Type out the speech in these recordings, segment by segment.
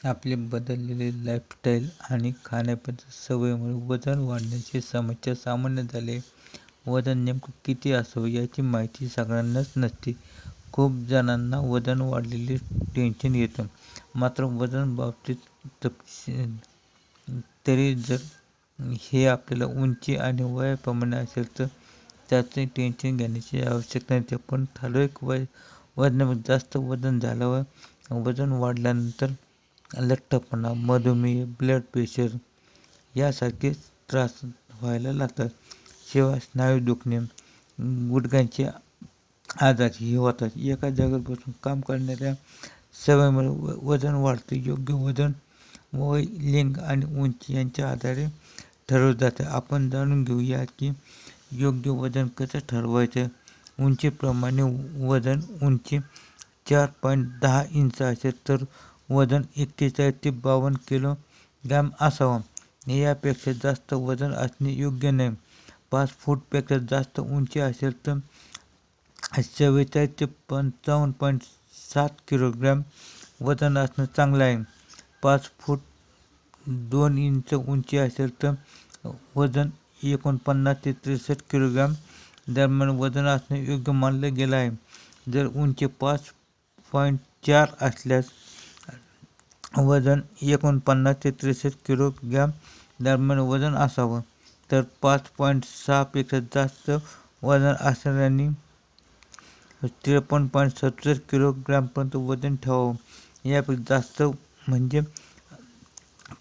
आपली बदललेली लाईफस्टाईल आणि खाण्यापिण्याच्या सवयीमुळे वजन वाढण्याची समस्या सामान्य झाली आहे. वजन नेमकं किती असावं याची माहिती सगळ्यांनाच नसते. खूप जणांना वजन वाढलेले टेन्शन येतं. मात्र वजनाबाबतीत तपशील तरी जर हे आपल्याला उंची आणि वयाप्रमाणे असेल तर त्याचे टेन्शन घेण्याची आवश्यकता नाही पण ठराविक वय वजनापेक्षा जास्त वजन झाल्यावर, वजन वाढल्यानंतर लठ्ठपणा, मधुमेह, ब्लड प्रेशर यासारखे त्रास व्हायला लागतात. शिवाय स्नायू दुखणे, गुडघ्यांचे आजार हे होतात. एका जागेवर बसून काम करण्याच्या सवयीमुळे वजन वाढते योग्य वजन वय, लिंग आणि उंची यांच्या आधारे ठरवलं जातं. आपण जाणून घेऊया की योग्य वजन कसं ठरवायचं. उंचीप्रमाणे वजन उंची चार पॉईंट दहा इंच असेल तर वजन एक्केचाळीस ते बावन्न किलो ग्रॅम असावं. यापेक्षा जास्त वजन असणे योग्य नाही. पाच फूटपेक्षा जास्त उंची असेल तर चव्वेचाळीस ते पंचावन्न पॉईंट सात किलोग्रॅम वजन असणं चांगलं आहे. पाच फूट दोन इंच उंची असेल तर वजन एकोणपन्नास ते त्रेसष्ट किलोग्रॅम दरम्यान वजन असणे योग्य मानलं गेलं आहे. जर उंची पाच पॉईंट चार असल्यास वजन एकोणपन्नास ते त्रेसष्ट किलोग्रॅम दरम्यान वजन असावं. तर पाच पॉईंट सहापेक्षा जास्त वजन असणाऱ्यांनी त्रेपन्न पॉईंट सदुसष्ट किलोग्रॅमपर्यंत वजन ठेवावं. यापेक्षा जास्त म्हणजे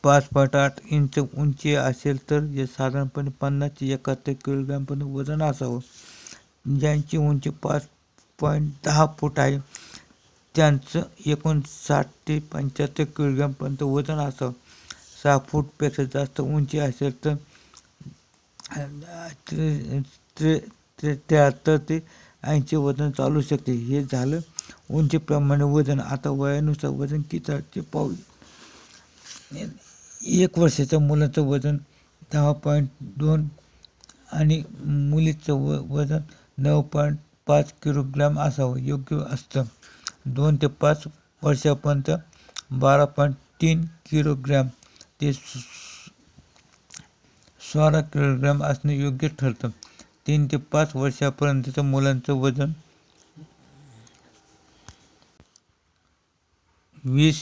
पाच पॉईंट आठ इंच उंची असेल तर साधारणपणे पन्नास ते एकाहत्तर किलोग्रॅमपर्यंत वजन असावं. ज्यांची उंची पाच पॉईंट दहा फूट आहे त्यांचं एकोणसाठ ते पंच्याहत्तर किलोग्रॅमपर्यंत वजन असावं. सहा फूटपेक्षा जास्त उंची असेल तर त्र्याहत्तर ते ऐंशी वजन चालू शकते. हे झालं उंचीप्रमाणे वजन. आता वयानुसार वजन किती आहे ते एक वर्षाच्या मुलाचं वजन दहा पॉईंट दोन आणि मुलीचं व वजन नऊ पॉईंट पाच किलोग्रॅम असावं योग्य असतं. दोन ते पाच वर्षापर्यंत बारा पॉईंट तीन किलोग्रॅम ते सोळा किलोग्रॅम असणं योग्य ठरतं. तीन ते पाच वर्षापर्यंतचं मुलांचं वजन वीस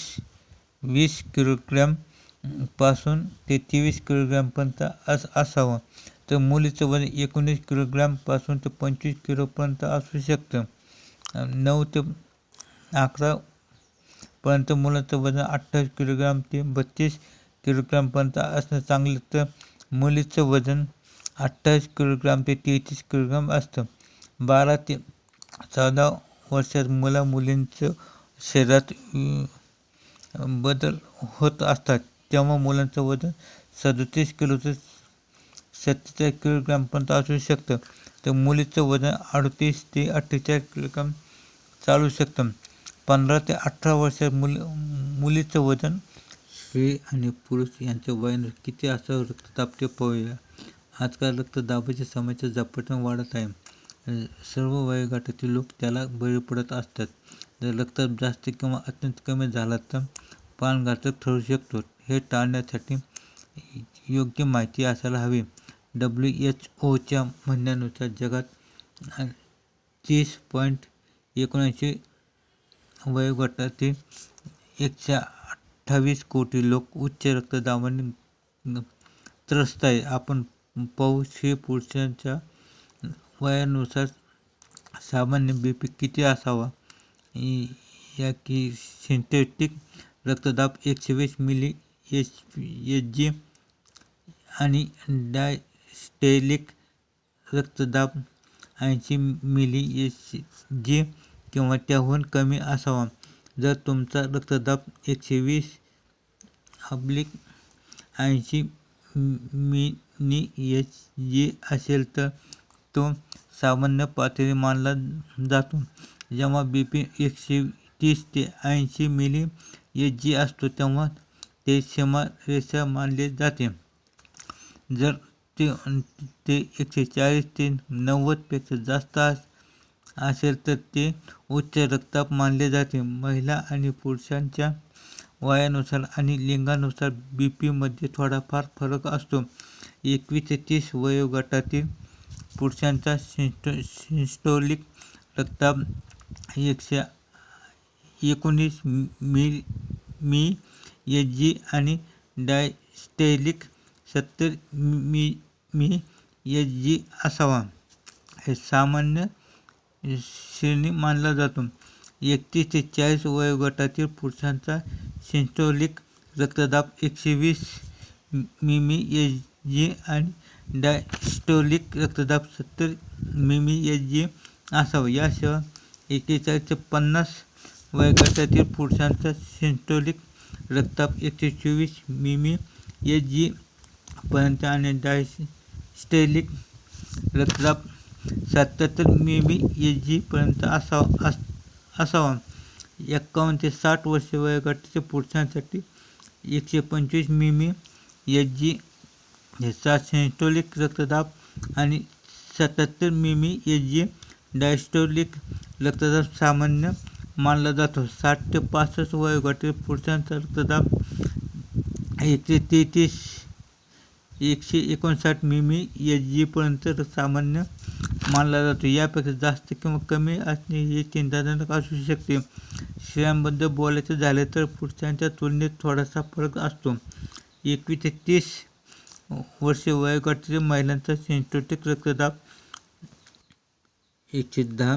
वीस किलोग्रॅमपासून ते तेवीस किलोग्रॅमपर्यंत असावं. तर मुलीचं वजन एकोणीस किलोग्रॅमपासून ते पंचवीस किलोपर्यंत असू शकतं. नऊ ते अकरा पर्यंत मुलाचं वजन अठ्ठावीस किलोग्राम ते बत्तीस किलोग्रामपर्यंत असणं चांगलं तर मुलीचं वजन अठ्ठावीस किलोग्राम ते तेहतीस किलोग्राम असतं. बारा ते चौदा वर्षात मुला मुलींचं शरीरात बदल होत असतात तेव्हा मुलांचं वजन सदतीस किलो ते सत्तेचाळीस किलोग्रामपर्यंत असू शकतं. तर मुलीचं वजन अडतीस ते अठ्ठेचाळीस किलोग्राम चालू शकतं. पंधरा ते अठरा वर्षात मुलीचं वजन स्त्री आणि पुरुष यांच्या वयानुसार किती असं रक्तदाब ते पाहूया. आजकाल रक्तदाबाची समस्या झपाट्याने वाढत आहे. सर्व वयोगटातील लोक त्याला बळी पडत असतात जर रक्तदाब जास्त किंवा अत्यंत कमी झाला तर प्राणघातक ठरू शकतो. हे टाळण्यासाठी योग्य माहिती असायला हवी. डब्ल्यू एच ओच्या म्हणण्यानुसार जगात तीस पॉईंट एकोणऐंशी वयोगटातील एकशे अठ्ठावीस कोटी लोक उच्च रक्तदाबाने त्रस्त आहे आपण पौष हे पुरुषांच्या वयानुसार सामान्य बीपी किती असावा. या की सिंथेटिक रक्तदाब एकशे वीस मिली एस एच जी आणि डायस्टेलिक रक्तदाब ऐंशी मिली एचजी किंवा त्याहून कमी असावा. जर तुमचा रक्तदाब एकशे वीस अब्लिक ऐंशी मिनी एच जी असेल तर तो सामान्य पातळी मानला जातो. जेव्हा बी पी एकशे तीस ते ऐंशी मिली एच जी असतो तेव्हा ते सीमारेषा मानले जाते. जर ते एकशे चाळीस ते नव्वदपेक्षा जास्त असेल तर ते उच्च रक्तदाब मानले जाते. महिला आणि पुरुषांच्या वयानुसार आणि लिंगानुसार बी पीमध्ये थोडाफार फरक असतो एकवीस ते तीस वयोगटातील पुरुषांचा सिस्टो सिस्टोलिक रक्तदाब एकशे एकोणीस मी मी एच जी आणि डायस्टेलिक सत्तर मी मी एच जी असावा हे सामान्य श्रेणी मानला जातो. एकतीस ते चाळीस वयोगटातील पुरुषांचा सिस्टोलिक रक्तदाब एकशे वीस मिमी एच जी आणि डायस्टोलिक रक्तदाब सत्तर मिमी एच जी असावा. याशिवाय एकेचाळीस ते पन्नास वयोगटातील पुरुषांचा सिस्टोलिक रक्तदाब एकशे चोवीस मिमी एच जी पर्यंत आणि डायस्टेलिक रक्तदाब सत्याहत्तर मिमी एच जीपर्यंत असावा अस असावा. एक्कावन्न ते साठ वर्ष वयोगटाच्या पुरुषांसाठी एकशे पंचवीस मिमी एच जी ह्याचा रक्तदाब आणि सत्याहत्तर मिमी एच जी डायस्टोलिक रक्तदाब सामान्य मानला जातो. साठ ते पासष्ट वयोगटातील पुरुषांचा रक्तदाब एकशे तेहतीस एकशे एकोणसाठ मिमी एच जीपर्यंत सामान्य मानला जातो. यापेक्षा जास्त किंवा कमी असणे हे चिंताजनक असू शकते. स्त्रियांबद्दल बोलायचं झालं तर पुरुषांच्या तुलनेत थोडासा फरक असतो. एकवीस ते तीस वर्षे वयोगटातील महिलांचा सिस्टोटिक रक्तदाब एकशे दहा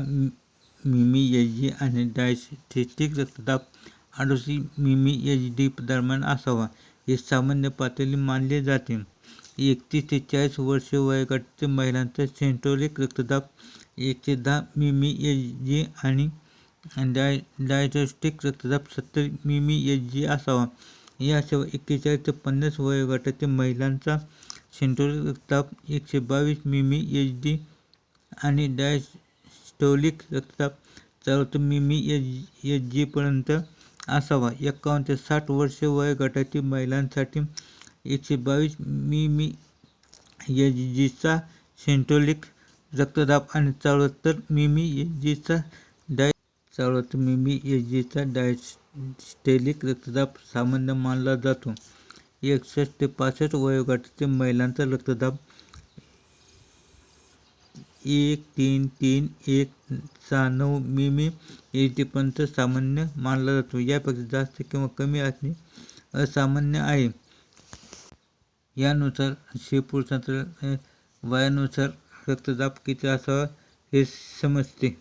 मिमी एच जी आणि डायस्टेटिक रक्तदाब अडोशी मिमी एच डी दरम्यान असावा. हे सामान्य पातळी मानले जाते. एकतीस ते चाळीस वर्षे वयोगटातील महिलांचा सेंट्रोलिक रक्तदाब एकशे दहा मिमी एच जी आणि डाय डायजेस्टिक रक्तदाब सत्तर मिमी एच जी असावा. याशिवाय एक्केचाळीस ते पन्नास वयोगटातील महिलांचा सेंट्रोलिक रक्तदाब एकशे बावीस मिमी एच डी आणि डायस्टोलिक रक्तदाब चौऱ्याहत्तर मिमी एच एच जीपर्यंत असावा. एकावन्न ते साठ वर्षे वयोगटातील महिलांसाठी एकशे बावीस मिमी एच जीचा सेंट्रोलिक रक्तदाब आणि चौऱ्याहत्तर मिमी एच जीचा डाय चौऱ्याहत्तर मिमी एच जीचा डायस्टेलिक रक्तदाब सामान्य मानला जातो. एकसष्ट ते पासष्ट वयोगटातील महिलांचा रक्तदाब एक तीन तीन एक सहा नऊ मिमी एच डीपर्यंत सामान्य मानला जातो. यापेक्षा जास्त किंवा कमी असणे असामान्य आहे. यानुसार स्त्री संत्र वयानुसार रक्तदाब किती असावा हे समजते.